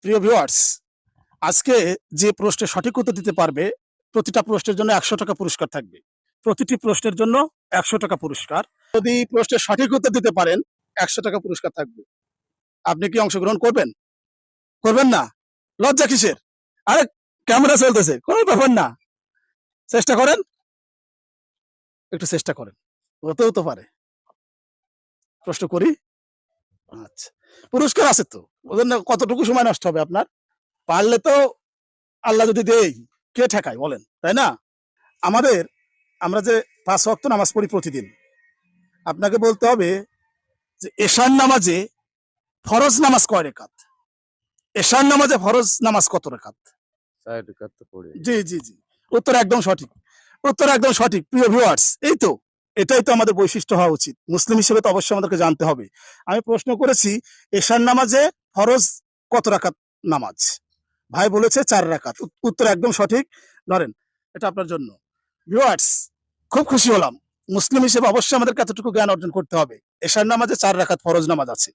প্রিয় ভিউয়ার্স আজকে যে প্রশ্নের সঠিক উত্তর দিতে পারবে, প্রতিটা প্রশ্নের জন্য একশো টাকা পুরস্কার থাকবে। প্রতিটি প্রশ্নের জন্য একশো টাকা পুরস্কার। যদি প্রশ্নের সঠিক উত্তর দিতে পারেন, একশো টাকা পুরস্কার থাকবে। আপনি কি অংশগ্রহণ করবেন? করবেন না? লজ্জা কিসের? আরে ক্যামেরা চলতেছে। কোনো ব্যাপার না। চেষ্টা করেন। একটু চেষ্টা করেন। হতেও তো পারে। প্রশ্ন করি? আচ্ছা। পুরস্কার আছে তো। ওদের না কতটুকু সময় নষ্ট হবে আপনার? পারলে তো আল্লাহ যদি দেই কে ঠেকায় বলেন তাই না? আমাদের আমরা যে পাঁচ ওয়াক্ত নামাজ পড়ি প্রতিদিন আপনাকে বলতে হবে যে এশার নামাজে ফরজ নামাজ কয় রেখাত? এশার নামাজে ফরজ নামাজ কত রেখাত? জি জি জি। উত্তর একদম সঠিক। উত্তর একদম সঠিক প্রিয় ভিউয়ার্স এই তো। এটাই তো আমাদের বৈশিষ্ট্য হওয়া উচিত। মুসলিম হিসেবে তো অবশ্যই আমাদেরকে জানতে হবে। আমি প্রশ্ন করেছি, এশার নামাজে ফরজ কত রাখাত নামাজ? ভাই বলেছে চার রাখাত উত- উত্তর একদম সঠিক। ধরেন এটা আপনার জন্য। ভিউয়ার্স খুব খুশি হলাম। মুসলিম হিসেবে অবশ্যই আমাদের কতটুকু জ্ঞান অর্জন করতে হবে। এশার নামাজে চার রাকাত ফরজ নামাজ আছে।